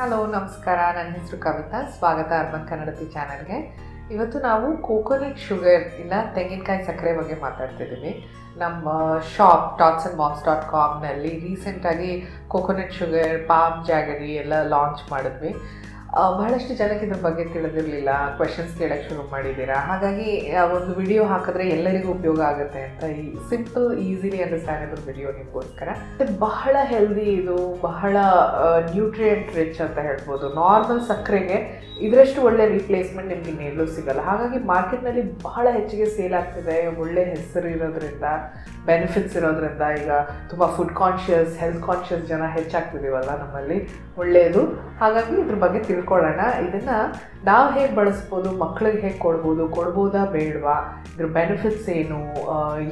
Hello ನಮಸ್ಕಾರ. ನನ್ನ ಹೆಸರು ಕವಿತಾ. ಸ್ವಾಗತ ಅರ್ಬನ್ ಕನ್ನಡತಿ ಚಾನಲ್ಗೆ. ಇವತ್ತು ನಾವು ಕೋಕೋನಟ್ ಶುಗರ್ ಇಲ್ಲ ತೆಂಗಿನಕಾಯಿ ಸಕ್ಕರೆ ಬಗ್ಗೆ ಮಾತಾಡ್ತಿದ್ದೀವಿ. ನಮ್ಮ shop tots and moms dot ಕಾಮ್ನಲ್ಲಿ ರೀಸೆಂಟಾಗಿ ಕೋಕೋನಟ್ ಶುಗರ್ ಪಾಮ್ ಜಾಗರಿ ಎಲ್ಲ ಲಾಂಚ್ ಮಾಡಿದ್ವಿ. ಬಹಳಷ್ಟು ಜನಕ್ಕೆ ಇದ್ರ ಬಗ್ಗೆ ತಿಳಿದಿರಲಿಲ್ಲ ಕ್ವೆಶನ್ಸ್ ಕೇಳೋಕ್ಕೆ ಶುರು ಮಾಡಿದ್ದೀರಾ? ಹಾಗಾಗಿ ಒಂದು ವಿಡಿಯೋ ಹಾಕಿದ್ರೆ ಎಲ್ಲರಿಗೂ ಉಪಯೋಗ ಆಗುತ್ತೆ ಅಂತ ಈ ಸಿಂಪಲ್ ಈಸಿಲಿ ಅಂಡರ್ಸ್ಟ್ಯಾಂಡಬಲ್ ವಿಡಿಯೋ ನಿಮಗೋಸ್ಕರ. ಮತ್ತೆ ಬಹಳ ಹೆಲ್ದಿ ಇದು, ಬಹಳ ನ್ಯೂಟ್ರಿಯೆಂಟ್ ರಿಚ್ ಅಂತ ಹೇಳ್ಬೋದು. ನಾರ್ಮಲ್ ಸಕ್ಕರೆಗೆ ಇದರಷ್ಟು ಒಳ್ಳೆ ರಿಪ್ಲೇಸ್ಮೆಂಟ್ ನಿಮ್ಗೆ ಇನ್ನೆಲ್ಲೂ ಸಿಗಲ್ಲ. ಹಾಗಾಗಿ ಮಾರ್ಕೆಟ್ನಲ್ಲಿ ಬಹಳ ಹೆಚ್ಚಿಗೆ ಸೇಲ್ ಆಗ್ತಿದೆ. ಒಳ್ಳೆ ಹೆಸರು ಇರೋದ್ರಿಂದ ಬೆನಿಫಿಟ್ಸ್ ಇರೋದ್ರಿಂದ ಈಗ ತುಂಬ ಫುಡ್ ಕಾನ್ಷಿಯಸ್ ಹೆಲ್ತ್ ಕಾನ್ಷಿಯಸ್ ಜನ ಹೆಚ್ಚಾಗ್ತಿದ್ದೀವಲ್ಲ ನಮ್ಮಲ್ಲಿ. ಒಳ್ಳೆಯದು ಹಾಗಾಗಿ ಇದ್ರ ಬಗ್ಗೆ ತಿಳ್ಕೊಳ್ಳೋಣ. ಇದನ್ನು ನಾವು ಹೇಗೆ ಬಳಸ್ಬೋದು ಮಕ್ಕಳಿಗೆ ಹೇಗೆ ಕೊಡ್ಬೋದು, ಕೊಡ್ಬೋದಾ ಬೇಡವಾ? ಇದ್ರ ಬೆನಿಫಿಟ್ಸ್ ಏನು?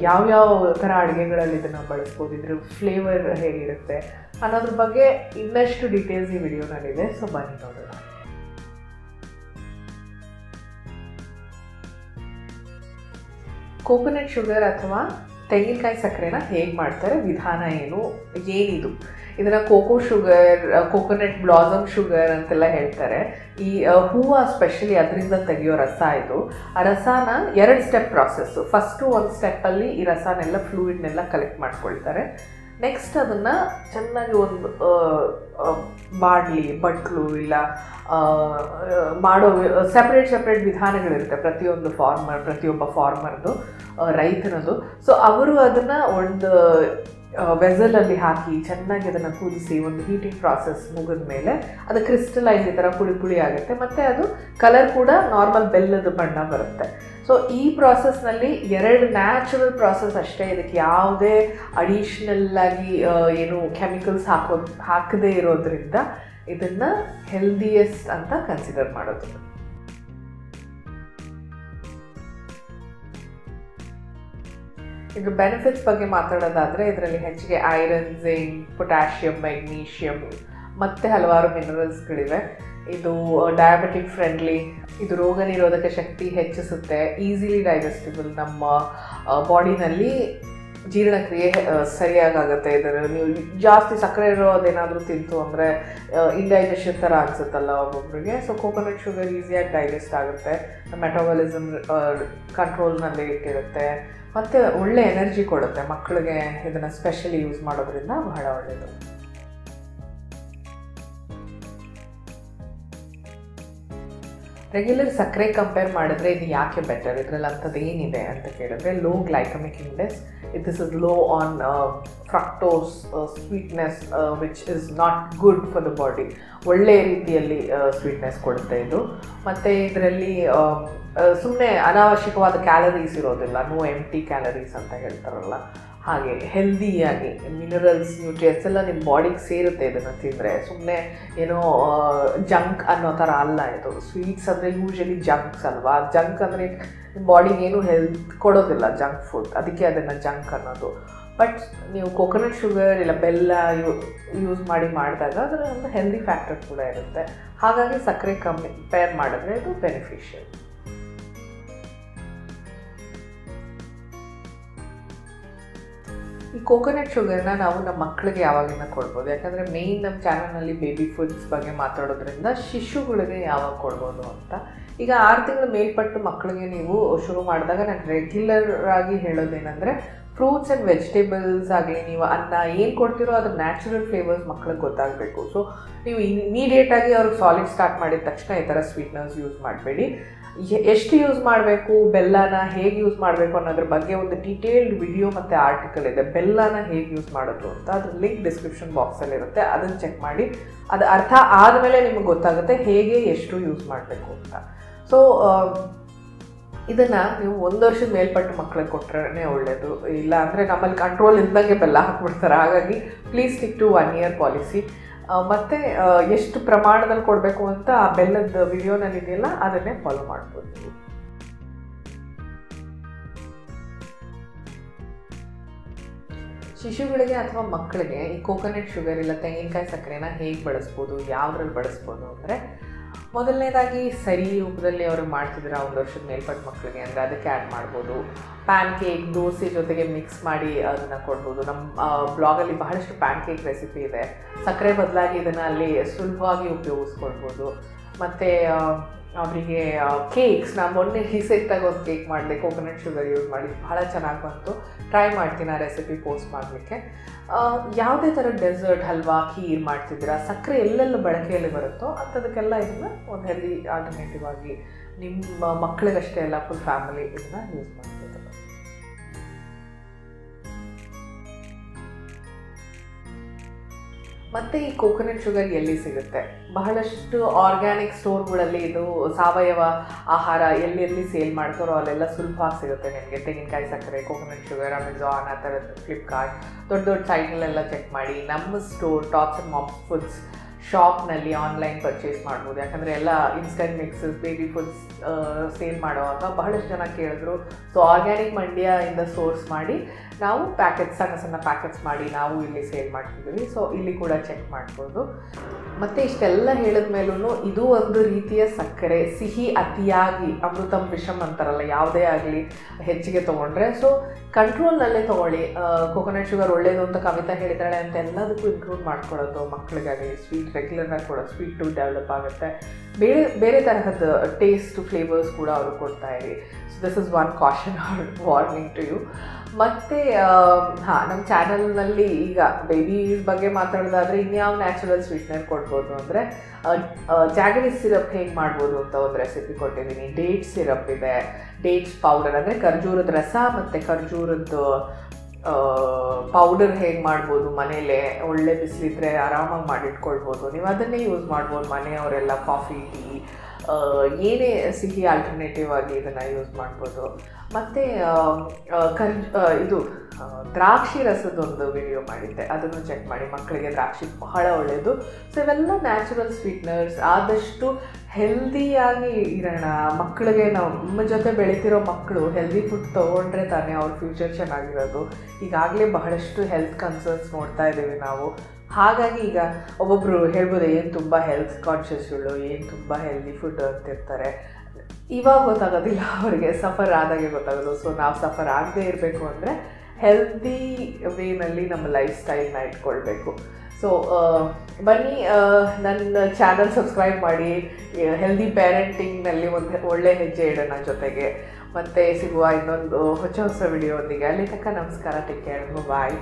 ಯಾವ್ಯಾವ ಥರ ಅಡುಗೆಗಳಲ್ಲಿ ಇದನ್ನು ಬಳಸ್ಬೋದು? ಇದ್ರ ಫ್ಲೇವರ್ ಹೇಗಿರುತ್ತೆ? ಅನ್ನೋದ್ರ ಬಗ್ಗೆ ಇನ್ನಷ್ಟು ಡೀಟೇಲ್ಸ್ ಈ ವಿಡಿಯೋನಲ್ಲಿದೆ. ಸೊ ಬನ್ನಿ ನೋಡೋಣ. ಕೋಕೋನಟ್ ಶುಗರ್ ಅಥವಾ ತೆಂಗಿನಕಾಯಿ ಸಕ್ಕರೆನ ಹೇಗೆ ಮಾಡ್ತಾರೆ, ವಿಧಾನ ಏನು, ಏನಿದು. ಇದನ್ನು coco sugar coconut blossom sugar ಅಂತೆಲ್ಲ ಹೇಳ್ತಾರೆ. ಈ ಹೂವು ಸ್ಪೆಷಲಿ ಅದರಿಂದ ತೆಗೆಯೋ ರಸ ಇದು. ಆ ರಸನ ಎರಡು ಸ್ಟೆಪ್ ಪ್ರಾಸೆಸ್ಸು. ಫಸ್ಟು ಒಂದು ಸ್ಟೆಪ್ಪಲ್ಲಿ ಈ ರಸನೆಲ್ಲ ಫ್ಲೂಯಿಡ್ನೆಲ್ಲ ಕಲೆಕ್ಟ್ ಮಾಡ್ಕೊಳ್ತಾರೆ. ನೆಕ್ಸ್ಟ್ ಅದನ್ನು ಚೆನ್ನಾಗಿ ಒಂದು ಬಾಡ್ಲಿ ಬಟ್ಲು ಇಲ್ಲ ಮಾಡೋ ಸಪ್ರೇಟ್ ಸಪ್ರೇಟ್ ವಿಧಾನಗಳಿರುತ್ತೆ ಪ್ರತಿಯೊಂದು ಫಾರ್ಮರ್ ಪ್ರತಿಯೊಬ್ಬ ಫಾರ್ಮರ್ದು ರೈತನದು ಸೊ ಅವರು ಅದನ್ನು ಒಂದು ವೆಸಲಲ್ಲಿ ಹಾಕಿ ಚೆನ್ನಾಗಿ ಅದನ್ನು ಕುದಿಸಿ ಒಂದು ಹೀಟಿಂಗ್ ಪ್ರಾಸೆಸ್ ಮುಗಿದ ಮೇಲೆ ಅದು ಕ್ರಿಸ್ಟಲೈಸ್ ಈ ಥರ ಪುಳಿ ಪುಳಿ ಆಗುತ್ತೆ. ಮತ್ತು ಅದು ಕಲರ್ ಕೂಡ ನಾರ್ಮಲ್ ಬೆಲ್ಲದ ಬಣ್ಣ ಬರುತ್ತೆ. ಸೊ ಈ ಪ್ರಾಸೆಸ್ನಲ್ಲಿ ಎರಡು ನ್ಯಾಚುರಲ್ ಪ್ರಾಸೆಸ್ ಅಷ್ಟೇ. ಇದಕ್ಕೆ ಯಾವುದೇ ಅಡಿಷ್ನಲ್ಲಾಗಿ ಏನು ಕೆಮಿಕಲ್ಸ್ ಹಾಕೋ, ಹಾಕದೇ ಇರೋದ್ರಿಂದ ಇದನ್ನು ಹೆಲ್ದಿಯೆಸ್ಟ್ ಅಂತ ಕನ್ಸಿಡರ್ ಮಾಡೋದು. ಇದ್ರ ಬೆನಿಫಿಟ್ಸ್ ಬಗ್ಗೆ ಮಾತಾಡೋದಾದರೆ, ಇದರಲ್ಲಿ ಹೆಚ್ಚಿಗೆ ಐರನ್ ಜಿಂಕ್ ಪೊಟ್ಯಾಷಿಯಮ್ ಮೆಗ್ನೀಷಿಯಮ್ ಮತ್ತು ಹಲವಾರು ಮಿನರಲ್ಸ್ಗಳಿವೆ ಇದು ಡಯಾಬಿಟಿಕ್ ಫ್ರೆಂಡ್ಲಿ ಇದು ರೋಗ ನಿರೋಧಕ ಶಕ್ತಿ ಹೆಚ್ಚಿಸುತ್ತೆ ಈಸಿಲಿ ಡೈಜೆಸ್ಟಿಬಲ್ ನಮ್ಮ ಬಾಡಿನಲ್ಲಿ ಜೀರ್ಣಕ್ರಿಯೆ ಸರಿಯಾಗಿ ಸರಿಯಾಗುತ್ತೆ ಇದರ ನೀವು ಜಾಸ್ತಿ ಸಕ್ಕರೆ ಇರೋದೇನಾದರೂ ತಿಂತು ಅಂದರೆ ಇಂಡೈಜೆಷನ್ ಥರ ಅನಿಸುತ್ತಲ್ಲ ಒಬ್ಬೊಬ್ಬರಿಗೆ ಸೊ ಕೋಕೋನಟ್ ಶುಗರ್ ಈಸಿಯಾಗಿ ಡೈಜೆಸ್ಟ್ ಆಗುತ್ತೆ. ಮೆಟಬಾಲಿಸಮ್ ಕಂಟ್ರೋಲ್ನಲ್ಲಿ ಇಟ್ಟಿರುತ್ತೆ. ಮತ್ತು ಒಳ್ಳೆ ಎನರ್ಜಿ ಕೊಡುತ್ತೆ ಮಕ್ಕಳಿಗೆ ಇದನ್ನು ಸ್ಪೆಷಲಿ ಯೂಸ್ ಮಾಡೋದ್ರಿಂದ ಬಹಳ ಒಳ್ಳೆಯದು ರೆಗ್ಯುಲರ್ ಸಕ್ಕರೆ ಕಂಪೇರ್ ಮಾಡಿದ್ರೆ ಇದು ಯಾಕೆ ಬೆಟರ್ ಇದರಲ್ಲಿ ಅಂಥದ್ದು ಏನಿದೆ ಅಂತ ಕೇಳಿದ್ರೆ low glycemic index this is low on fructose sweetness which is not good for the body ಒಳ್ಳೆಯ ರೀತಿಯಲ್ಲಿ ಸ್ವೀಟ್ನೆಸ್ ಕೊಡುತ್ತೆ ಇದು. ಮತ್ತು ಇದರಲ್ಲಿ ಸುಮ್ಮನೆ ಅನಾವಶ್ಯಕವಾದ ಕ್ಯಾಲರೀಸ್ ಇರೋದಿಲ್ಲ. ನೋ ಎಂಟಿ ಕ್ಯಾಲರೀಸ್ ಅಂತ ಹೇಳ್ತಾರಲ್ಲ. ಹಾಗೆ ಹೆಲ್ದಿಯಾಗಿ ಮಿನರಲ್ಸ್ ನ್ಯೂಟ್ರಿಯನ್ಸ್ ಎಲ್ಲ ನಿಮ್ಮ ಬಾಡಿಗೆ ಸೇರುತ್ತೆ ಇದನ್ನು ತಿಂದರೆ. ಸುಮ್ಮನೆ ಏನೋ ಜಂಕ್ ಅನ್ನೋ ಥರ ಅಲ್ಲ ಇದು. ಸ್ವೀಟ್ಸ್ ಅಂದರೆ ಯೂಶಲಿ ಜಂಕ್ಸ್ ಅಲ್ವಾ? ಜಂಕ್ ಅಂದರೆ ನಿಮ್ಮ ಬಾಡಿಗೆ ಏನು ಹೆಲ್ತ್ ಕೊಡೋದಿಲ್ಲ ಜಂಕ್ ಫುಡ್ ಅದಕ್ಕೆ ಅದನ್ನು ಜಂಕ್ ಅನ್ನೋದು. ಬಟ್ ನೀವು ಕೊಕೊನಟ್ ಶುಗರ್ ಇಲ್ಲ ಬೆಲ್ಲ ಯೂಸ್ ಮಾಡಿ ಮಾಡಿದಾಗ ಅದರ ಒಂದು ಹೆಲ್ದಿ ಫ್ಯಾಕ್ಟರ್ ಕೂಡ ಇರುತ್ತೆ. ಹಾಗಾಗಿ ಸಕ್ಕರೆ ಕಂಪೇರ್ ಮಾಡಿದ್ರೆ ಇದು ಬೆನಿಫಿಷಿಯಲ್ ಈ ಕೋಕೋನಟ್ ಶುಗರ್ನ ನಾವು ನಮ್ಮ ಮಕ್ಕಳಿಗೆ ಯಾವಾಗಿನ ಕೊಡ್ಬೋದು. ಯಾಕಂದರೆ ಮೇಯ್ನ್ ನಮ್ಮ ಚಾನಲ್ನಲ್ಲಿ ಬೇಬಿ ಫುಡ್ಸ್ ಬಗ್ಗೆ ಮಾತಾಡೋದ್ರಿಂದ ಶಿಶುಗಳಿಗೆ ಯಾವಾಗ ಕೊಡ್ಬೋದು ಅಂತ. ಈಗ ಆರು ತಿಂಗಳ ಮೇಲ್ಪಟ್ಟು ಮಕ್ಕಳಿಗೆ ನೀವು ಶುರು ಮಾಡಿದಾಗ ನಾನು ರೆಗ್ಯುಲರ್ ಆಗಿ ಹೇಳೋದೇನೆಂದರೆ ಫ್ರೂಟ್ಸ್ ಆ್ಯಂಡ್ ವೆಜಿಟೇಬಲ್ಸ್ ಆಗಲಿ, ನೀವು ಅನ್ನ ಏನು ಕೊಡ್ತೀರೋ ಅದು ನ್ಯಾಚುರಲ್ ಫ್ಲೇವರ್ಸ್ ಮಕ್ಳಿಗೆ ಗೊತ್ತಾಗಬೇಕು. ಸೊ ನೀವು ಇಮಿಡಿಯೇಟಾಗಿ ಅವ್ರಿಗೆ ಸಾಲಿಡ್ ಸ್ಟಾರ್ಟ್ ಮಾಡಿದ ತಕ್ಷಣ ಈ ಥರ ಸ್ವೀಟ್ನರ್ಸ್ ಯೂಸ್ ಮಾಡಬೇಡಿ. ಎಷ್ಟು ಯೂಸ್ ಮಾಡಬೇಕು, ಬೆಲ್ಲನ ಹೇಗೆ ಯೂಸ್ ಮಾಡಬೇಕು ಅನ್ನೋದ್ರ ಬಗ್ಗೆ ಒಂದು ಡೀಟೇಲ್ಡ್ ವಿಡಿಯೋ ಮತ್ತು ಆರ್ಟಿಕಲ್ ಇದೆ. ಬೆಲ್ಲನ ಹೇಗೆ ಯೂಸ್ ಮಾಡೋದು ಅಂತ ಅದ್ರ ಲಿಂಕ್ ಡಿಸ್ಕ್ರಿಪ್ಷನ್ ಬಾಕ್ಸಲ್ಲಿರುತ್ತೆ ಅದನ್ನು ಚೆಕ್ ಮಾಡಿ. ಅದು ಅರ್ಥ ಆದಮೇಲೆ ನಿಮಗೆ ಗೊತ್ತಾಗುತ್ತೆ ಹೇಗೆ ಎಷ್ಟು ಯೂಸ್ ಮಾಡಬೇಕು ಅಂತ. ಸೊ ಇದನ್ನು ನೀವು ಒಂದು ವರ್ಷದ ಮೇಲ್ಪಟ್ಟು ಮಕ್ಕಳಿಗೆ ಕೊಟ್ಟರೆ ಒಳ್ಳೆಯದು ಇಲ್ಲ ಅಂದರೆ ನಮ್ಮಲ್ಲಿ ಕಂಟ್ರೋಲ್ ಇದ್ದಂಗೆ ಬೆಲ್ಲ ಹಾಕ್ಬಿಡ್ತಾರೆ. ಹಾಗಾಗಿ please stick to one year policy ಮತ್ತು ಎಷ್ಟು ಪ್ರಮಾಣದಲ್ಲಿ ಕೊಡಬೇಕು ಅಂತ ಆ ಬೆಲ್ಲದ ವಿಡಿಯೋನಲ್ಲಿ ಇದೆಯಲ್ಲ ಅದನ್ನೇ ಫಾಲೋ ಮಾಡ್ಬೋದು ಶಿಶುಗಳಿಗೆ ಅಥವಾ ಮಕ್ಕಳಿಗೆ ಈ ಕೋಕೋನಟ್ ಶುಗರ್ ಇಲ್ಲ, ತೆಂಗಿನಕಾಯಿ ಸಕ್ಕರೆನ ಹೇಗೆ ಬಳಸ್ಬೋದು, ಯಾವ್ದ್ರಲ್ಲಿ ಬಳಸ್ಬೋದು ಅಂದರೆ ಮೊದಲನೇದಾಗಿ ಸರಿ ರೂಪದಲ್ಲಿ ಅವರು ಮಾಡ್ತಿದ್ರೆ, ಒಂದು ವರ್ಷದ ಮೇಲ್ಪಟ್ಟ ಮಕ್ಕಳಿಗೆ ಅಂದರೆ ಅದಕ್ಕೆ ಆ್ಯಡ್ ಮಾಡ್ಬೋದು. ಪ್ಯಾನ್ ಕೇಕ್ ದೋಸೆ ಜೊತೆಗೆ ಮಿಕ್ಸ್ ಮಾಡಿ ಅದನ್ನು ಕೊಡ್ಬೋದು. ನಮ್ಮ ಬ್ಲಾಗಲ್ಲಿ ಬಹಳಷ್ಟು ಪ್ಯಾನ್ ಕೇಕ್ ರೆಸಿಪಿ ಇದೆ. ಸಕ್ಕರೆ ಬದಲಾಗಿ ಇದನ್ನು ಅಲ್ಲಿ ಸುಲಭವಾಗಿ ಉಪಯೋಗಿಸ್ಕೊಳ್ಬೋದು. ಮತ್ತು ಅವರಿಗೆ ಕೇಕ್ಸ್ ನಾನು ಮೊನ್ನೆ ರೀಸೆಂಟಾಗಿ ಒಂದು ಕೇಕ್ ಮಾಡಿದೆ ಕೋಕೋನಟ್ ಶುಗರ್ ಯೂಸ್ ಮಾಡಿ. ಭಾಳ ಚೆನ್ನಾಗಿ ಬಂತು. ಟ್ರೈ ಮಾಡ್ತೀನಿ ಆ ರೆಸಿಪಿ ಪೋಸ್ಟ್ ಮಾಡಲಿಕ್ಕೆ. ಯಾವುದೇ ಥರ ಡೆಸರ್ಟ್ ಹಲ್ವಾ, ಖೀರ್ ಮಾಡ್ತಿದ್ದೀರಾ, ಸಕ್ಕರೆ ಎಲ್ಲೆಲ್ಲ ಬಳಕೆಯಲ್ಲಿ ಬರುತ್ತೋ ಅಂಥದಕ್ಕೆಲ್ಲ ಇದನ್ನು ಒಂದು ಹೆಲ್ದಿ ಆಲ್ಟರ್ನೇಟಿವ್ ಆಗಿ ನಿಮ್ಮ ಮಕ್ಕಳಿಗಷ್ಟೇ ಎಲ್ಲ ಫುಲ್ ಫ್ಯಾಮಿಲಿ ಇದನ್ನು ಯೂಸ್ ಮಾಡ್ಬೋದು ಮತ್ತು ಈ ಕೋಕೋನಟ್ ಶುಗರ್ ಎಲ್ಲಿ ಸಿಗುತ್ತೆ? ಬಹಳಷ್ಟು ಆರ್ಗ್ಯಾನಿಕ್ ಸ್ಟೋರ್ಗಳಲ್ಲಿ ಇದು ಸಾವಯವ ಆಹಾರ ಎಲ್ಲಿ ಎಲ್ಲಿ ಸೇಲ್ ಮಾಡ್ತಾರೋ ಅಲ್ಲೆಲ್ಲ ಸುಲಭವಾಗಿ ಸಿಗುತ್ತೆ ನಿಮಗೆ. ತೆಂಗಿನಕಾಯಿ ಸಕ್ಕರೆ ಕೋಕೋನಟ್ ಶುಗರ್ ಅಮೆಝಾನ್ ಆ ಥರದ್ದು ಫ್ಲಿಪ್ಕಾರ್ಟ್ ದೊಡ್ಡ ದೊಡ್ಡ ಸೈಟ್ನಲ್ಲೆಲ್ಲ ಚೆಕ್ ಮಾಡಿ. ನಮ್ಮ store tops and mop foods ಶಾಪ್ನಲ್ಲಿ online purchase ಮಾಡ್ಬೋದು. ಯಾಕಂದರೆ ಎಲ್ಲ instant mixes baby foods sale ಮಾಡುವಾಗ ಬಹಳಷ್ಟು ಜನ ಕೇಳಿದ್ರು. ಸೊ ಆರ್ಗ್ಯಾನಿಕ್ ಮಂಡ್ಯ ಇಂದ ಸೋರ್ಸ್ ಮಾಡಿ ನಾವು ಪ್ಯಾಕೆಟ್ ಸಣ್ಣ ಸಣ್ಣ ಪ್ಯಾಕೆಟ್ಸ್ ಮಾಡಿ ನಾವು ಇಲ್ಲಿ ಸೇಲ್ ಮಾಡ್ತಿದ್ದೀವಿ. ಸೊ ಇಲ್ಲಿ ಕೂಡ ಚೆಕ್ ಮಾಡ್ಬೋದು. ಮತ್ತು ಇಷ್ಟೆಲ್ಲ ಹೇಳಿದ ಮೇಲೂ ಇದು ಒಂದು ರೀತಿಯ ಸಕ್ಕರೆ, ಸಿಹಿ ಅತಿಯಾಗಿ ಅಮೃತಂ ವಿಷಮ್ ಅಂತಾರಲ್ಲ, ಯಾವುದೇ ಆಗಲಿ ಹೆಚ್ಚಿಗೆ ತೊಗೊಂಡ್ರೆ. ಸೊ ಕಂಟ್ರೋಲ್ನಲ್ಲೇ ತೊಗೊಳ್ಳಿ. ಕೋಕೋನಟ್ ಶುಗರ್ ಒಳ್ಳೆಯದು ಅಂತ ಕವಿತಾ ಹೇಳಿದಾಳೆ ಅಂತ ಎಲ್ಲದಕ್ಕೂ ಇನ್ಕ್ಲೂಡ್ ಮಾಡ್ಕೊಳ್ಳೋದು ಮಕ್ಕಳಿಗಾಗಲಿ ಸ್ವೀಟ್ ರೆಗ್ಯುಲರಾಗಿ ಕೊಡೋದು ಸ್ವೀಟು ಡೆವಲಪ್ ಆಗುತ್ತೆ. ಬೇರೆ ಬೇರೆ ತರಹದ ಟೇಸ್ಟ್ ಫ್ಲೇವರ್ಸ್ ಕೂಡ ಅವರು ಕೊಡ್ತಾ ಇರಿ. So this is one caution warning to you ಮತ್ತು ಹಾಂ ನಮ್ಮ ಚಾನಲ್ನಲ್ಲಿ ಈಗ ಬೇಬೀಸ್ ಬಗ್ಗೆ ಮಾತಾಡೋದಾದರೆ ಇನ್ಯಾವ ನ್ಯಾಚುರಲ್ ಸ್ವೀಟ್ನರ್ ಕೊಡ್ಬೋದು ಅಂದರೆ ಜಾಗರಿ ಸಿರಪ್ ಹೇಗೆ ಮಾಡ್ಬೋದು ಅಂತ ಒಂದು ರೆಸಿಪಿ ಕೊಟ್ಟಿದ್ದೀನಿ. ಡೇಟ್ ಸಿರಪ್ ಇದೆ ಡೇಟ್ಸ್ ಪೌಡರ್ ಅಂದರೆ ಖರ್ಜೂರದ ರಸ ಮತ್ತು ಖರ್ಜೂರದ್ದು ಪೌಡರ್ ಹೇಗೆ ಮಾಡ್ಬೋದು ಮನೇಲೆ, ಒಳ್ಳೆ ಬಿಸಿಲಿದ್ರೆ ಆರಾಮಾಗಿ ಮಾಡಿಟ್ಕೊಳ್ಬೋದು. ನೀವು ಅದನ್ನೇ ಯೂಸ್ ಮಾಡ್ಬೋದು ಮನೆಯವರೆಲ್ಲ ಕಾಫಿ ಟೀ ಏನೇ ಸಿಹಿ ಆಲ್ಟರ್ನೇಟಿವ್ ಆಗಿ ಇದನ್ನು ಯೂಸ್ ಮಾಡ್ಬೋದು. ಮತ್ತು ಕರ್ ಇದು ದ್ರಾಕ್ಷಿ ರಸದೊಂದು ವಿಡಿಯೋ ಮಾಡಿದ್ದೆ. ಅದನ್ನು ಚೆಕ್ ಮಾಡಿ. ಮಕ್ಕಳಿಗೆ ದ್ರಾಕ್ಷಿ ಬಹಳ ಒಳ್ಳೆಯದು ಸೊ ಇವೆಲ್ಲ ನ್ಯಾಚುರಲ್ ಸ್ವೀಟ್ನರ್ಸ್ ಆದಷ್ಟು ಹೆಲ್ದಿಯಾಗಿ ಇರೋಣ. ಮಕ್ಕಳಿಗೆ ನಾವು, ನಮ್ಮ ಜೊತೆ ಬೆಳೀತಿರೋ ಮಕ್ಕಳು ಹೆಲ್ದಿ ಫುಡ್ ತೊಗೊಂಡ್ರೆ ತಾನೇ ಅವ್ರ ಫ್ಯೂಚರ್ ಚೆನ್ನಾಗಿರೋದು. ಈಗಾಗಲೇ ಬಹಳಷ್ಟು ಹೆಲ್ತ್ ಕನ್ಸರ್ನ್ಸ್ ನೋಡ್ತಾ ಇದ್ದೀವಿ ನಾವು. ಹಾಗಾಗಿ ಈಗ ಒಬ್ಬೊಬ್ಬರು ಹೇಳ್ಬೋದು, ಏನು ತುಂಬ ಹೆಲ್ತ್ ಕಾನ್ಷಿಯಸ್ಗಳು ಏನು ತುಂಬ ಹೆಲ್ದಿ ಫುಡ್ ಅಂತಿರ್ತಾರೆ. ಇವಾಗ ಗೊತ್ತಾಗೋದಿಲ್ಲ, ಅವರಿಗೆ ಸಫರ್ ಆದಾಗೆ ಗೊತ್ತಾಗೋದು. ಸೊ ನಾವು ಸಫರ್ ಆಗದೆ ಇರಬೇಕು ಅಂದರೆ ಹೆಲ್ದಿ ವೇನಲ್ಲಿ ನಮ್ಮ ಲೈಫ್ ಸ್ಟೈಲ್ನ ಇಟ್ಕೊಳ್ಬೇಕು. ಸೊ ಬನ್ನಿ ನನ್ನ ಚಾನಲ್ ಸಬ್ಸ್ಕ್ರೈಬ್ ಮಾಡಿ. ಹೆಲ್ದಿ ಪ್ಯಾರೆಂಟಿಂಗ್ನಲ್ಲಿ ಒಂದು ಒಳ್ಳೆ ಹೆಜ್ಜೆ ಇಡೋಣ ಜೊತೆಗೆ. ಮತ್ತು ಸಿಗುವ ಇನ್ನೊಂದು ಹೊಸ ಹೊಸ ವಿಡಿಯೋ ಒಂದಿಗೆ. ಅಲ್ಲಿ ತನಕ ನಮಸ್ಕಾರ ಟೇಕ್ ಕೇರ್ ಬಾಯ್